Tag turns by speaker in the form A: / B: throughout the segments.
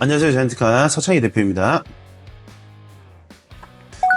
A: 안녕하세요. 자이언트카 서창희 대표입니다.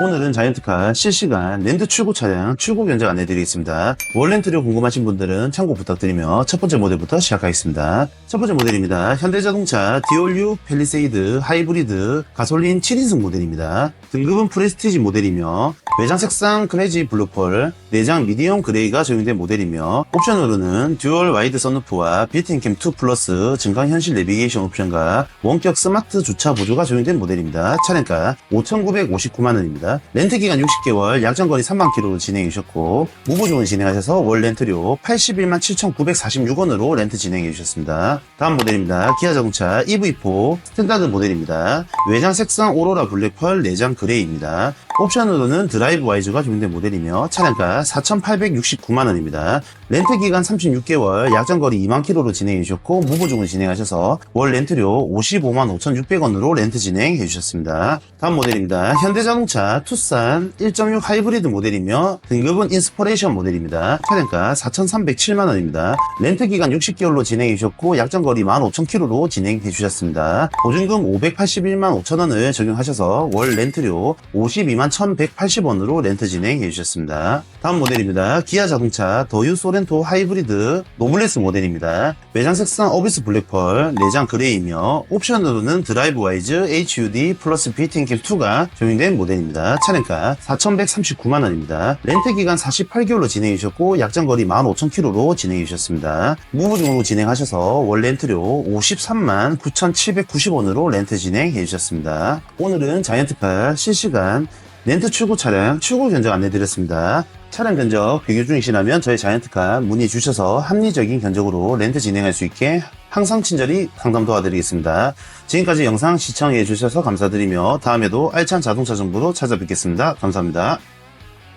A: 오늘은 자이언트카 실시간 랜드 출고 차량 출고 견적 안내드리겠습니다. 월렌트료 궁금하신 분들은 참고 부탁드리며 첫 번째 모델부터 시작하겠습니다. 첫 번째 모델입니다. 현대자동차 디올유 펠리세이드 하이브리드 가솔린 7인승 모델입니다. 등급은 프레스티지 모델이며 외장 색상 크레지 블루펄, 내장 미디엄 그레이가 적용된 모델이며 옵션으로는 듀얼 와이드 선루프와 빌트인캠 2 플러스 증강 현실 내비게이션 옵션과 원격 스마트 주차 보조가 적용된 모델입니다. 차량가 5,959만 원입니다. 렌트 기간 60개월, 약정거리 3만 킬로로 진행해 주셨고 무보증을 진행하셔서 월 렌트료 81만 7,946원으로 렌트 진행해 주셨습니다. 다음 모델입니다. 기아 자동차 EV4 스탠다드 모델입니다. 외장 색상 오로라 블랙펄 내장 그레이입니다. 옵션으로는 드라 이브 와이즈가 적용된 모델이며 차량가 4,869만원입니다. 렌트 기간 36개월, 약정 거리 2만 킬로로 진행해 주셨고 무보증을 진행하셔서 월 렌트료 55만 5,600원으로 렌트 진행해 주셨습니다. 다음 모델입니다. 현대자동차 투싼 1.6 하이브리드 모델이며 등급은 인스퍼레이션 모델입니다. 차량가 4,307만 원입니다. 렌트 기간 60개월로 진행해 주셨고 약정 거리 15,000킬로로 진행해 주셨습니다. 보증금 581만 5천원을 적용하셔서 월 렌트료 52만 1,180원으로 렌트 진행해 주셨습니다. 다음 모델입니다. 기아 자동차 더유 소렌 토 하이브리드 노블레스 모델입니다. 외장 색상 어비스 블랙펄, 내장 그레이이며 옵션으로는 드라이브 와이즈 HUD 플러스 비팅캠 2가 적용된 모델입니다. 차량가 4,139만원입니다. 렌트 기간 48개월로 진행해 주셨고 약정거리 15,000km로 진행해 주셨습니다. 무보증으로 진행하셔서 월 렌트료 53만 9,790원으로 렌트 진행해 주셨습니다. 오늘은 자이언트카 실시간 렌트 출고 차량 출고 견적 안내드렸습니다. 차량 견적 비교 중이시라면 저희 자이언트카 문의 주셔서 합리적인 견적으로 렌트 진행할 수 있게 항상 친절히 상담 도와드리겠습니다. 지금까지 영상 시청해 주셔서 감사드리며 다음에도 알찬 자동차 정보로 찾아뵙겠습니다. 감사합니다.